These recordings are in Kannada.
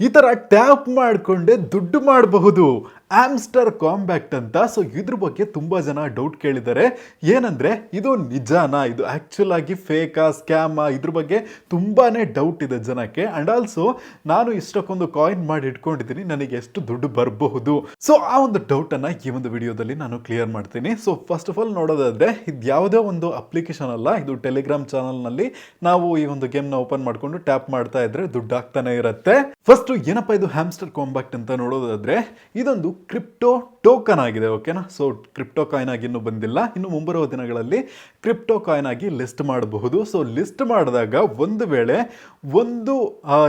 ಈ ಥರ ಟ್ಯಾಪ್ ಮಾಡಿಕೊಂಡೆ ದುಡ್ಡು ಮಾಡಬಹುದು. ಆಮ್ಸ್ಟರ್ ಕಾಂಬ್ಯಾಕ್ಟ್ ಅಂತ. ಸೊ ಇದ್ರ ಬಗ್ಗೆ ತುಂಬಾ ಜನ ಡೌಟ್ ಕೇಳಿದ್ದಾರೆ. ಏನಂದ್ರೆ, ಇದು ನಿಜಾನಾ? ಇದು ಆಕ್ಚುಲ್ ಆಗಿ ಫೇಕಾ ಸ್ಕ್ಯಾಮಾ ಇದ್ರ ಬಗ್ಗೆ ತುಂಬಾನೇ ಡೌಟ್ ಇದೆ ಜನಕ್ಕೆ. ಅಂಡ್ ಆಲ್ಸೋ ನಾನು ಇಷ್ಟಕ್ಕೊಂದು ಕಾಯಿನ್ ಮಾಡಿ ಇಟ್ಕೊಂಡಿದ್ದೀನಿ. ನನಗೆ ಎಷ್ಟು ದುಡ್ಡು ಬರಬಹುದು? ಸೊ ಆ ಒಂದು ಡೌಟ್ ಅನ್ನ ಈ ಒಂದು ವಿಡಿಯೋದಲ್ಲಿ ನಾನು ಕ್ಲಿಯರ್ ಮಾಡ್ತೀನಿ. ಸೊ ಫಸ್ಟ್ ಆಫ್ ಆಲ್ ನೋಡೋದಾದ್ರೆ, ಇದು ಯಾವುದೇ ಒಂದು ಅಪ್ಲಿಕೇಶನ್ ಅಲ್ಲ. ಇದು ಟೆಲಿಗ್ರಾಮ್ ಚಾನಲ್ನಲ್ಲಿ ನಾವು ಈ ಒಂದು ಗೇಮ್ನ ಓಪನ್ ಮಾಡ್ಕೊಂಡು ಟ್ಯಾಪ್ ಮಾಡ್ತಾ ಇದ್ರೆ ದುಡ್ಡು ಆಗ್ತಾನೆ ಇರುತ್ತೆ. ಫಸ್ಟ್ ಏನಪ್ಪಾ ಇದು ಹ್ಯಾಮ್ಸ್ಟರ್ ಕಾಂಬ್ಯಾಕ್ಟ್ ಅಂತ ನೋಡೋದಾದ್ರೆ, ಇದೊಂದು ಕ್ರಿಪ್ಟೋ ಟೋಕನ್ ಆಗಿದೆ ಓಕೆನಾ ಸೊ ಕ್ರಿಪ್ಟೋ ಕಾಯಿನ್ ಆಗಿ ಇನ್ನೂ ಬಂದಿಲ್ಲ. ಇನ್ನು ಮುಂಬರುವ ದಿನಗಳಲ್ಲಿ ಕ್ರಿಪ್ಟೋ ಕಾಯಿನ್ ಆಗಿ ಲಿಸ್ಟ್ ಮಾಡಬಹುದು. ಸೊ ಲಿಸ್ಟ್ ಮಾಡಿದಾಗ ಒಂದು ವೇಳೆ ಒಂದು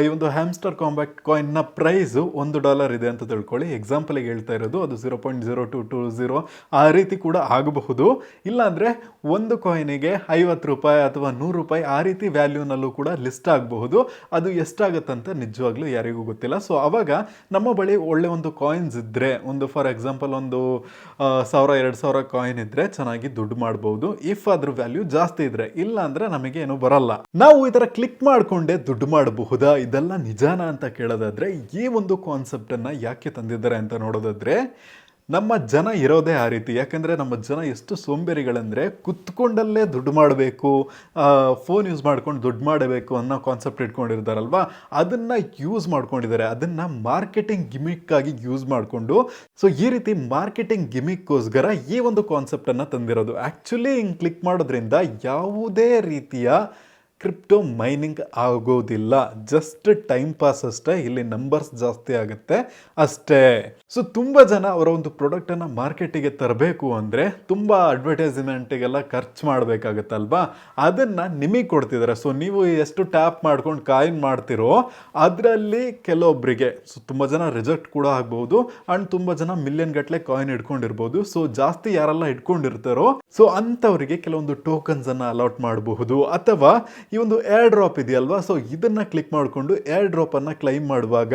ಈ ಒಂದು ಹ್ಯಾಮ್ಸ್ಟರ್ ಕಾಂಬ್ಯಾಕ್ಟ್ ಕಾಯಿನ್ನ ಪ್ರೈಸ್ ಒಂದು ಡಾಲರ್ ಇದೆ ಅಂತ ತಿಳ್ಕೊಳ್ಳಿ. ಎಕ್ಸಾಂಪಲಿಗೆ ಹೇಳ್ತಾ ಇರೋದು, ಅದು zero point zero two two zero ಆ ರೀತಿ ಕೂಡ ಆಗಬಹುದು. ಇಲ್ಲಾಂದರೆ ಒಂದು ಕಾಯಿನಿಗೆ ಐವತ್ತು ರೂಪಾಯಿ ಅಥವಾ ನೂರು ರೂಪಾಯಿ ಆ ರೀತಿ ವ್ಯಾಲ್ಯೂನಲ್ಲೂ ಕೂಡ ಲಿಸ್ಟ್ ಆಗಬಹುದು. ಅದು ಎಷ್ಟಾಗತ್ತಂತ ನಿಜವಾಗ್ಲೂ ಯಾರಿಗೂ ಗೊತ್ತಿಲ್ಲ. ಸೊ ಅವಾಗ ನಮ್ಮ ಬಳಿ ಒಳ್ಳೆ ಒಂದು ಕಾಯಿನ್ಸ್ ಇದ್ರೆ ಒಂದು ಫಾರ್ ಎಕ್ಸಾಂಪಲ್ ಒಂದು ಸಾವಿರ, ಎರಡು ಸಾವಿರ ಕಾಯಿನ್ ಇದ್ರೆ ಚೆನ್ನಾಗಿ ದುಡ್ಡು ಮಾಡಬಹುದು ಇಫ್ ಅದ್ರ ವ್ಯಾಲ್ಯೂ ಜಾಸ್ತಿ ಇದ್ರೆ, ಇಲ್ಲ ಅಂದ್ರೆ ನಮಗೆ ಏನು ಬರಲ್ಲ. ನಾವು ತರ ಕ್ಲಿಕ್ ಮಾಡಿಕೊಂಡೇ ದುಡ್ಡು ಮಾಡಬಹುದಾ? ಇದೆಲ್ಲ ನಿಜಾನ ಅಂತ ಕೇಳೋದಾದ್ರೆ, ಈ ಒಂದು ಕಾನ್ಸೆಪ್ಟನ್ನು ಯಾಕೆ ತಂದಿದ್ದಾರೆ ಅಂತ ನೋಡೋದಾದ್ರೆ ನಮ್ಮ ಜನ ಇರೋದೇ ಆ ರೀತಿ. ಯಾಕಂದರೆ ನಮ್ಮ ಜನ ಎಷ್ಟು ಸೋಂಬೇರಿಗಳಂದರೆ ಕುತ್ಕೊಂಡಲ್ಲೇ ದುಡ್ಡು ಮಾಡಬೇಕು ಫೋನ್ ಯೂಸ್ ಮಾಡ್ಕೊಂಡು ದುಡ್ಡು ಮಾಡಬೇಕು ಅನ್ನೋ ಕಾನ್ಸೆಪ್ಟ್ ಇಟ್ಕೊಂಡಿರ್ತಾರಲ್ವ? ಅದನ್ನು ಯೂಸ್ ಮಾಡ್ಕೊಂಡಿದ್ದಾರೆ. ಅದನ್ನು ಮಾರ್ಕೆಟಿಂಗ್ ಗಿಮಿಕ್ಕಾಗಿ ಯೂಸ್ ಮಾಡಿಕೊಂಡು. ಸೊ ಈ ರೀತಿ ಮಾರ್ಕೆಟಿಂಗ್ ಗಿಮಿಕ್ಕೋಸ್ಕರ ಈ ಒಂದು ಕಾನ್ಸೆಪ್ಟನ್ನು ತಂದಿರೋದು. ಆ್ಯಕ್ಚುಲಿ ಹಿಂಗೆ ಕ್ಲಿಕ್ ಮಾಡೋದ್ರಿಂದ ಯಾವುದೇ ರೀತಿಯ ಕ್ರಿಪ್ಟೋ ಮೈನಿಂಗ್ ಆಗೋದಿಲ್ಲ. ಜಸ್ಟ್ ಟೈಮ್ ಪಾಸ್ ಅಷ್ಟೇ. ಇಲ್ಲಿ ನಂಬರ್ಸ್ ಜಾಸ್ತಿ ಆಗುತ್ತೆ ಅಷ್ಟೇ. ಸೊ ತುಂಬ ಜನ ಅವರ ಒಂದು ಪ್ರಾಡಕ್ಟನ್ನು ಮಾರ್ಕೆಟಿಗೆ ತರಬೇಕು ಅಂದರೆ ತುಂಬ ಅಡ್ವರ್ಟೈಸ್ಮೆಂಟಿಗೆಲ್ಲ ಖರ್ಚು ಮಾಡಬೇಕಾಗತ್ತಲ್ವಾ? ಅದನ್ನು ನಿಮಗೆ ಕೊಡ್ತಿದ್ದಾರೆ ಸೊ ನೀವು ಎಷ್ಟು ಟ್ಯಾಪ್ ಮಾಡ್ಕೊಂಡು ಕಾಯಿನ್ ಮಾಡ್ತಿರೋ ಅದರಲ್ಲಿ ಕೆಲವೊಬ್ಬರಿಗೆ ಸೊ ತುಂಬ ಜನ ರಿಜೆಕ್ಟ್ ಕೂಡ ಆಗ್ಬೋದು ಆ್ಯಂಡ್ ತುಂಬ ಜನ ಮಿಲಿಯನ್ ಗಟ್ಟಲೆ ಕಾಯಿನ್ ಇಟ್ಕೊಂಡಿರ್ಬೋದು ಸೊ ಜಾಸ್ತಿ ಯಾರೆಲ್ಲ ಇಟ್ಕೊಂಡಿರ್ತಾರೋ ಸೊ ಅಂಥವರಿಗೆ ಕೆಲವೊಂದು ಟೋಕನ್ಸ್ ಅನ್ನ ಅಲಾಟ್ ಮಾಡಬಹುದು. ಅಥವಾ ಈ ಒಂದು ಏರ್ ಡ್ರಾಪ್ ಇದೆಯಲ್ವಾ? ಸೊ ಇದನ್ನು ಕ್ಲಿಕ್ ಮಾಡಿಕೊಂಡು ಏರ್ ಡ್ರಾಪನ್ನು ಕ್ಲೈಮ್ ಮಾಡುವಾಗ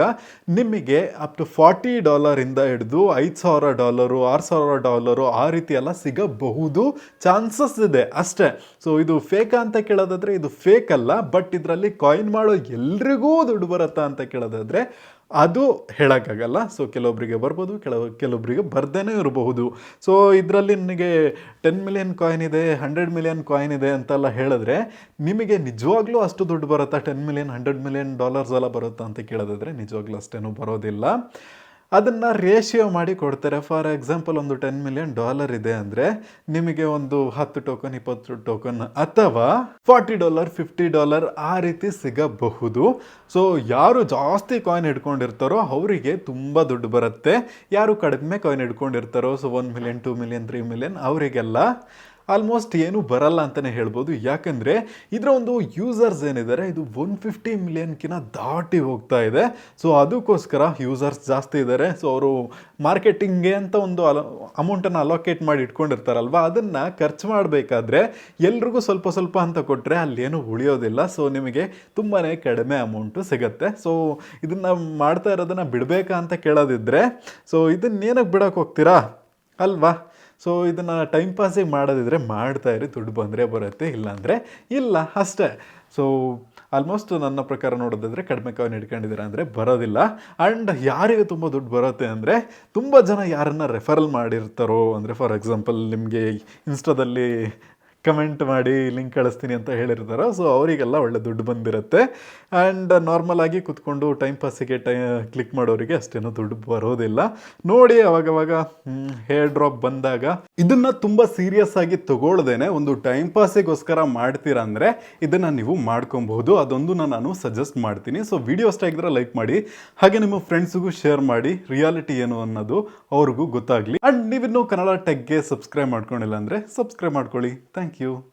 ನಿಮಗೆ ಅಪ್ ಟು ಫಾರ್ಟಿ ಡಾಲರಿಂದ ಹಿಡಿದು ಐದು ಸಾವಿರ ಡಾಲರು, ಆರು ಸಾವಿರ ಡಾಲರು ಆ ರೀತಿ ಎಲ್ಲ ಸಿಗಬಹುದು. ಚಾನ್ಸಸ್ ಇದೆ ಅಷ್ಟೇ. ಸೊ ಇದು ಫೇಕ್ ಅಂತ ಕೇಳೋದಾದರೆ ಇದು ಫೇಕ್ ಅಲ್ಲ ಬಟ್ ಇದರಲ್ಲಿ ಕಾಯಿನ್ ಮಾಡೋ ಎಲ್ರಿಗೂ ದುಡ್ಡು ಬರುತ್ತಾ ಅಂತ ಕೇಳೋದಾದ್ರೆ ಅದು ಹೇಳೋಕ್ಕಾಗಲ್ಲ. ಸೊ ಕೆಲವೊಬ್ಬರಿಗೆ ಬರ್ಬೋದು, ಕೆಲವು ಕೆಲವೊಬ್ಬರಿಗೆ ಬರ್ದೇನೂ ಇರಬಹುದು. ಸೊ ಇದರಲ್ಲಿ ನಿಮಗೆ ಟೆನ್ ಮಿಲಿಯನ್ ಕಾಯಿನ್ ಇದೆ ಹಂಡ್ರೆಡ್ ಮಿಲಿಯನ್ ಕಾಯಿನ್ ಇದೆ ಅಂತೆಲ್ಲ ಹೇಳಿದ್ರೆ ನಿಮಗೆ ನಿಜವಾಗ್ಲೂ ಅಷ್ಟು ದುಡ್ಡು ಬರುತ್ತಾ? Ten million hundred million dollars ಎಲ್ಲ ಬರುತ್ತಾ ಅಂತ ಕೇಳೋದಾದ್ರೆ ನಿಜವಾಗ್ಲೂ ಅಷ್ಟೇನೂ ಬರೋದಿಲ್ಲ. ಅದನ್ನು ರೇಷಿಯೋ ಮಾಡಿ ಕೊಡ್ತಾರೆ. ಫಾರ್ ಎಕ್ಸಾಂಪಲ್ ಒಂದು ಟೆನ್ ಮಿಲಿಯನ್ ಡಾಲರ್ ಇದೆ ಅಂದರೆ ನಿಮಗೆ ಒಂದು ಹತ್ತು ಟೋಕನ್ ಇಪ್ಪತ್ತು ಟೋಕನ್ ಅಥವಾ ಫಾರ್ಟಿ ಡಾಲರ್ ಫಿಫ್ಟಿ ಡಾಲರ್ ಆ ರೀತಿ ಸಿಗಬಹುದು. ಸೊ ಯಾರು ಜಾಸ್ತಿ ಕಾಯಿನ್ ಇಟ್ಕೊಂಡಿರ್ತಾರೋ ಅವರಿಗೆ ತುಂಬ ದುಡ್ಡು ಬರುತ್ತೆ. ಯಾರು ಕಡಿಮೆ coin ಇಟ್ಕೊಂಡಿರ್ತಾರೋ so one million two million three million ಅವರಿಗೆಲ್ಲ ಆಲ್ಮೋಸ್ಟ್ ಏನು ಬರಲ್ಲ ಅಂತಲೇ ಹೇಳ್ಬೋದು. ಯಾಕಂದರೆ ಇದರ ಒಂದು ಯೂಸರ್ಸ್ ಏನಿದ್ದಾರೆ, ಇದು ಒನ್ ಫಿಫ್ಟಿ ಮಿಲಿಯನ್ಕಿನ ದಾಟಿ ಹೋಗ್ತಾ ಇದೆ. ಸೊ ಅದಕ್ಕೋಸ್ಕರ ಯೂಸರ್ಸ್ ಜಾಸ್ತಿ ಇದ್ದಾರೆ. ಸೊ ಅವರು ಮಾರ್ಕೆಟಿಂಗ್ಗೆ ಅಂತ ಒಂದು ಅಲ, ಅಮೌಂಟನ್ನು ಅಲೋಕೇಟ್ ಮಾಡಿ ಇಟ್ಕೊಂಡಿರ್ತಾರಲ್ವ? ಅದನ್ನು ಖರ್ಚು ಮಾಡಬೇಕಾದ್ರೆ ಎಲ್ರಿಗೂ ಸ್ವಲ್ಪ ಸ್ವಲ್ಪ ಅಂತ ಕೊಟ್ಟರೆ ಅಲ್ಲೇನು ಉಳಿಯೋದಿಲ್ಲ. ಸೊ ನಿಮಗೆ ತುಂಬಾ ಕಡಿಮೆ ಅಮೌಂಟು ಸಿಗುತ್ತೆ. ಸೊ ಇದನ್ನು ಮಾಡ್ತಾ ಇರೋದನ್ನು ಬಿಡಬೇಕಾ ಅಂತ ಕೇಳೋದಿದ್ರೆ ಸೊ ಇದನ್ನೇನಕ್ಕೆ ಬಿಡೋಕೆ ಹೋಗ್ತೀರಾ? ಅಲ್ವಾ? ಸೊ ಇದನ್ನು ಟೈಮ್ ಪಾಸಿಗೆ ಮಾಡೋದಿದ್ರೆ ಮಾಡ್ತಾ ಇರಿ, ದುಡ್ಡು ಬಂದರೆ ಬರುತ್ತೆ, ಇಲ್ಲಾಂದರೆ ಇಲ್ಲ, ಅಷ್ಟೇ. ಸೊ ಆಲ್ಮೋಸ್ಟ್ ನನ್ನ ಪ್ರಕಾರ ನೋಡೋದಾದರೆ ಕಡಿಮೆ ಕಾಯಿನ್ ಇಟ್ಕೊಂಡಿದ್ದೀರಾ ಅಂದರೆ ಬರೋದಿಲ್ಲ. ಆ್ಯಂಡ್ ಯಾರಿಗೆ ತುಂಬ ದುಡ್ಡು ಬರುತ್ತೆ ಅಂದರೆ ತುಂಬ ಜನ ಯಾರನ್ನ ರೆಫರಲ್ ಮಾಡಿರ್ತಾರೋ, ಅಂದರೆ ಫಾರ್ ಎಕ್ಸಾಂಪಲ್ ನಿಮಗೆ ಇನ್ಸ್ಟಾದಲ್ಲಿ ಕಮೆಂಟ್ ಮಾಡಿ ಲಿಂಕ್ ಕಳಿಸ್ತೀನಿ ಅಂತ ಹೇಳಿರ್ತಾರೆ ಸೊ ಅವರಿಗೆಲ್ಲ ಒಳ್ಳೆ ದುಡ್ಡು ಬಂದಿರುತ್ತೆ. ಆ್ಯಂಡ್ ನಾರ್ಮಲ್ ಆಗಿ ಕುತ್ಕೊಂಡು ಟೈಮ್ ಪಾಸಿಗೆ ಟೈ ಕ್ಲಿಕ್ ಮಾಡೋರಿಗೆ ಅಷ್ಟೇನು ದುಡ್ಡು ಬರೋದಿಲ್ಲ. ನೋಡಿ ಅವಾಗವಾಗ ಹೇರ್ ಡ್ರಾಪ್ ಬಂದಾಗ ಇದನ್ನು ತುಂಬ ಸೀರಿಯಸ್ ಆಗಿ ತಗೊಳ್ದೇನೆ ಒಂದು ಟೈಮ್ ಪಾಸಿಗೋಸ್ಕರ ಮಾಡ್ತೀರಾ ಅಂದರೆ ಇದನ್ನು ನೀವು ಮಾಡ್ಕೊಬಹುದು. ಅದೊಂದು ನಾನು ಸಜೆಸ್ಟ್ ಮಾಡ್ತೀನಿ. ಸೊ ವಿಡಿಯೋ ಇಷ್ಟ ಲೈಕ್ ಮಾಡಿ. ಹಾಗೆ ನಿಮ್ಮ ಫ್ರೆಂಡ್ಸಿಗೂ ಶೇರ್ ಮಾಡಿ. ರಿಯಾಲಿಟಿ ಏನು ಅನ್ನೋದು ಅವ್ರಿಗೂ ಗೊತ್ತಾಗಲಿ. ಆ್ಯಂಡ್ ನೀವಿನ್ನೂ ಕನ್ನಡ ಟೆಕ್ಗೆ ಸಬ್ಸ್ಕ್ರೈಬ್ ಮಾಡ್ಕೊಂಡಿಲ್ಲ ಅಂದರೆ ಸಬ್ಸ್ಕ್ರೈಬ್ ಮಾಡ್ಕೊಳ್ಳಿ. Thank Thank you.